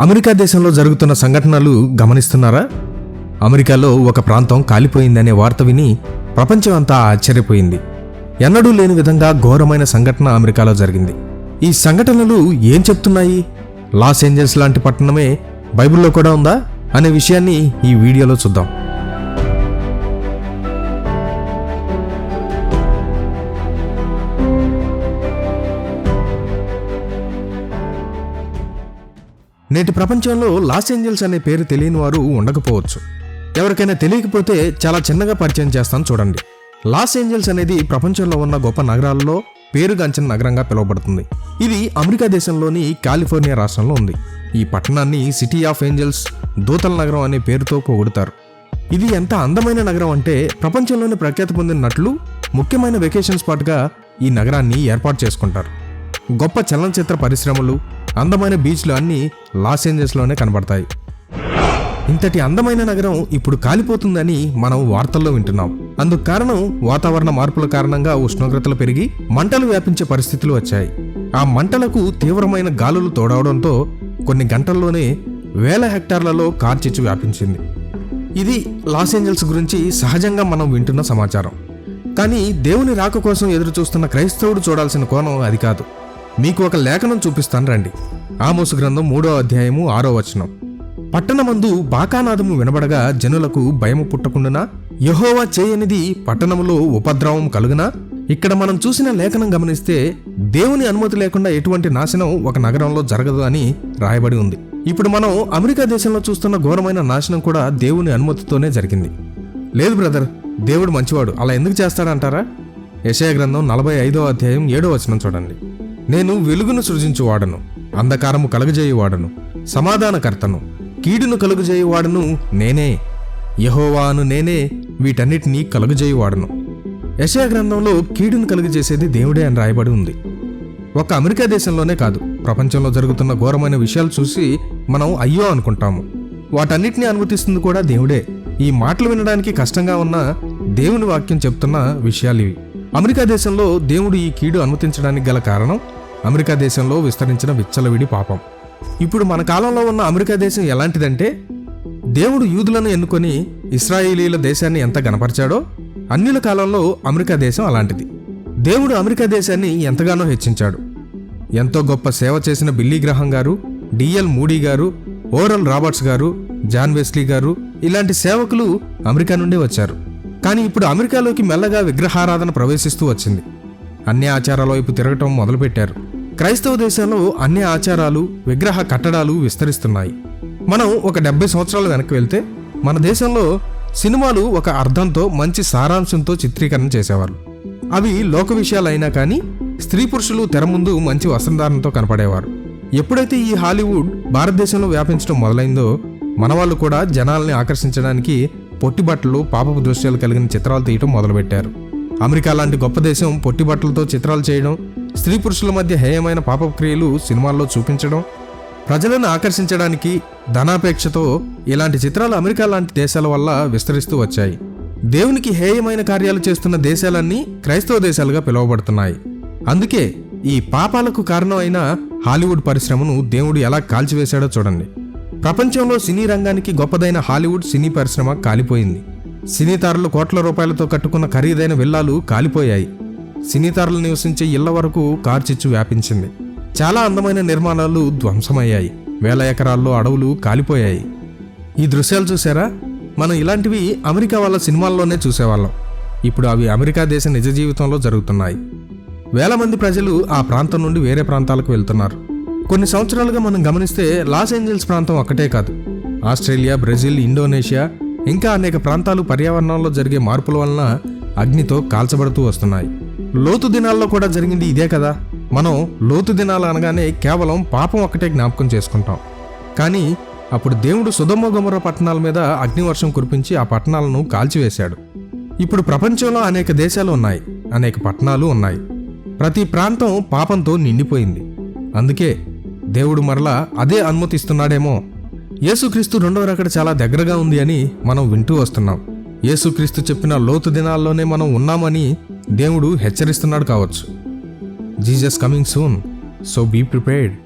America దేశంలో జరుగుతున్న సంఘటనలు గమనిస్తున్నారా? అమెరికాలో ఒక ప్రాంతం కాలిపోయిందనే వార్త విని ప్రపంచం అంతా ఆశ్చర్యపోయింది. ఎన్నడూ లేని విధంగా ఘోరమైన సంఘటన అమెరికాలో జరిగింది. ఈ సంఘటనలు ఏం చెప్తున్నాయి? లాస్ ఏంజల్స్ లాంటి పట్టణమే బైబిల్లో కూడా ఉందా? అనే విషయాన్ని ఈ వీడియోలో చూద్దాం. నేటి ప్రపంచంలో లాస్ ఏంజల్స్ అనే పేరు తెలియని వారు ఉండకపోవచ్చు. ఎవరికైనా తెలియకపోతే చాలా చిన్నగా పరిచయం చేస్తాను చూడండి. లాస్ ఏంజల్స్ అనేది ప్రపంచంలో ఉన్న గొప్ప నగరాల్లో పేరుగాంచిన నగరంగా పిలువబడుతుంది. ఇది అమెరికా దేశంలోని కాలిఫోర్నియా రాష్ట్రంలో ఉంది. ఈ పట్టణాన్ని సిటీ ఆఫ్ ఏంజల్స్ దూతల నగరం అనే పేరుతో పొగుడుతారు. ఇది ఎంత అందమైన నగరం అంటే ప్రపంచంలోనే ప్రఖ్యాతి పొందిన నటులు ముఖ్యమైన వెకేషన్ స్పాట్గా ఈ నగరాన్ని ఏర్పాటు చేసుకుంటారు. గొప్ప చలనచిత్ర పరిశ్రమలు అందమైన బీచ్లు అన్నీ లాస్ ఏంజల్స్లోనే కనబడతాయి. ఇంతటి అందమైన నగరం ఇప్పుడు కాలిపోతుందని మనం వార్తల్లో వింటున్నాం. అందుకు కారణం వాతావరణ మార్పుల కారణంగా ఉష్ణోగ్రతలు పెరిగి మంటలు వ్యాపించే పరిస్థితులు వచ్చాయి. ఆ మంటలకు తీవ్రమైన గాలులు తోడవడంతో కొన్ని గంటల్లోనే వేల హెక్టార్లలో కార్చిచ్చు వ్యాపించింది. ఇది లాస్ ఏంజల్స్ గురించి సహజంగా మనం వింటున్న సమాచారం. కానీ దేవుని రాక కోసం ఎదురు చూస్తున్న క్రైస్తవుడు చూడాల్సిన కోణం అది కాదు. మీకు ఒక లేఖనం చూపిస్తాను రండి. ఆమోసు గ్రంథం మూడో అధ్యాయము ఆరో వచనం. పట్టణమందు బాకానాదము వినబడగా జనులకు భయము పుట్టకుండునా? యహోవా చేయనిది పట్టణములో ఉపద్రవం కలుగునా? ఇక్కడ మనం చూసిన లేఖనం గమనిస్తే దేవుని అనుమతి లేకుండా ఎటువంటి నాశనం ఒక నగరంలో జరగదు అని రాయబడి ఉంది. ఇప్పుడు మనం అమెరికా దేశంలో చూస్తున్న ఘోరమైన నాశనం కూడా దేవుని అనుమతితోనే జరిగింది. లేదు బ్రదర్ దేవుడు మంచివాడు. అలా ఎందుకు చేస్తాడంటారా? యశయ గ్రంథం నలభై ఐదో అధ్యాయం ఏడో వచనం చూడండి. నేను వెలుగును సృజించువాడను అంధకారము కలుగజేయువాడను సమాధానకర్తను కీడును కలుగజేయువాడను నేనే యహోవాను నేనే వీటన్నిటినీ కలుగజేయువాడను. యశయ గ్రంథంలో కీడును కలుగజేసేది దేవుడే అని రాయబడి ఉంది. ఒక్క అమెరికా దేశంలోనే కాదు ప్రపంచంలో జరుగుతున్న ఘోరమైన విషయాలు చూసి మనం అయ్యో అనుకుంటాము. వాటన్నిటినీ అనుమతిస్తుంది కూడా దేవుడే. ఈ మాటలు వినడానికి కష్టంగా ఉన్న దేవుని వాక్యం చెప్తున్న విషయాలు ఇవి. అమెరికా దేశంలో దేవుడు ఈ కీడు అనుమతించడానికి గల కారణం అమెరికా దేశంలో విస్తరించిన విచ్చలవిడి పాపం. ఇప్పుడు మన కాలంలో ఉన్న అమెరికా దేశం ఎలాంటిదంటే దేవుడు యూదులను ఎన్నుకొని ఇస్రాయేలీల దేశాన్ని ఎంత గనపరిచాడో అన్యుల కాలంలో అమెరికా దేశం అలాంటిది. దేవుడు అమెరికా దేశాన్ని ఎంతగానో హెచ్చించాడు. ఎంతో గొప్ప సేవ చేసిన బిల్లీ గ్రహం గారు డిఎల్ మూడీ గారు ఓరల్ రాబర్ట్స్ గారు జాన్ వెస్లీ గారు ఇలాంటి సేవకులు అమెరికా నుండి వచ్చారు. కానీ ఇప్పుడు అమెరికాలోకి మెల్లగా విగ్రహారాధన ప్రవేశిస్తూ వచ్చింది. అన్ని ఆచారాల వైపు తిరగటం మొదలుపెట్టారు. క్రైస్తవ దేశాల్లో అన్ని ఆచారాలు విగ్రహ కట్టడాలు విస్తరిస్తున్నాయి. మనం ఒక డెబ్బై సంవత్సరాలు వెనక్కి వెళ్తే మన దేశంలో సినిమాలు ఒక అర్థంతో మంచి సారాంశంతో చిత్రీకరణ చేసేవారు. అవి లోక విషయాలు అయినా కానీ స్త్రీ పురుషులు తెర ముందు మంచి వస్త్రధారణతో కనపడేవారు. ఎప్పుడైతే ఈ హాలీవుడ్ భారతదేశంలో వ్యాపించడం మొదలైందో మనవాళ్ళు కూడా జనాల్ని ఆకర్షించడానికి పొట్టి బట్టలు పాపపు దృశ్యాలు కలిగిన చిత్రాలు తీయటం మొదలుపెట్టారు. అమెరికా లాంటి గొప్ప దేశం పొట్టి బట్టలతో చిత్రాలు చేయడం స్త్రీ పురుషుల మధ్య హేయమైన పాపపు క్రియలు సినిమాల్లో చూపించడం ప్రజలను ఆకర్షించడానికి ధనాపేక్షతో ఇలాంటి చిత్రాలు అమెరికా లాంటి దేశాల వల్ల విస్తరిస్తూ వచ్చాయి. దేవునికి హేయమైన కార్యాలు చేస్తున్న దేశాలన్నీ క్రైస్తవ దేశాలుగా పిలువబడుతున్నాయి. అందుకే ఈ పాపాలకు కారణం అయిన హాలీవుడ్ పరిశ్రమను దేవుడు ఎలా కాల్చివేశాడో చూడండి. ప్రపంచంలో సినీ రంగానికి గొప్పదైన హాలీవుడ్ సినీ పరిశ్రమ కాలిపోయింది. సినీ తారలు కోట్ల రూపాయలతో కట్టుకున్న ఖరీదైన విల్లాలు కాలిపోయాయి. సినీతారులు నివసించే ఇళ్ళ వరకు కార్చిచ్చు వ్యాపించింది. చాలా అందమైన నిర్మాణాలు ధ్వంసమయ్యాయి. వేల ఎకరాల్లో అడవులు కాలిపోయాయి. ఈ దృశ్యాలు చూసారా మనం ఇలాంటివి అమెరికా వాళ్ళ సినిమాల్లోనే చూసేవాళ్ళం. ఇప్పుడు అవి అమెరికా దేశ నిజ జీవితంలో జరుగుతున్నాయి. వేల మంది ప్రజలు ఆ ప్రాంతం నుండి వేరే ప్రాంతాలకు వెళ్తున్నారు. కొన్ని సంవత్సరాలుగా మనం గమనిస్తే లాస్ ఏంజల్స్ ప్రాంతం ఒక్కటే కాదు. ఆస్ట్రేలియా బ్రెజిల్ ఇండోనేషియా ఇంకా అనేక ప్రాంతాలు పర్యావరణంలో జరిగే మార్పుల వలన అగ్నితో కాల్చబడుతూ వస్తున్నాయి. లోతు దినాల్లో కూడా జరిగింది ఇదే కదా? మనం లోతు దినాలు అనగానే కేవలం పాపం ఒక్కటే జ్ఞాపకం చేసుకుంటాం. కానీ అప్పుడు దేవుడు సుధమ్మ పట్టణాల మీద అగ్నివర్షం కురిపించి ఆ పట్టణాలను కాల్చివేశాడు. ఇప్పుడు ప్రపంచంలో అనేక దేశాలు ఉన్నాయి అనేక పట్టణాలు ఉన్నాయి. ప్రతి ప్రాంతం పాపంతో నిండిపోయింది. అందుకే దేవుడు మరలా అదే అనుమతిస్తున్నాడేమో యేసుక్రీస్తు రెండవ రకడ చాలా దగ్గరగా ఉంది అని మనం వింటూ వస్తున్నాం. యేసుక్రీస్తు చెప్పిన లోతు దినాల్లోనే మనం ఉన్నామని దేవుడు హెచ్చరిస్తున్నాడు కావచ్చు. Jesus coming soon so be prepared.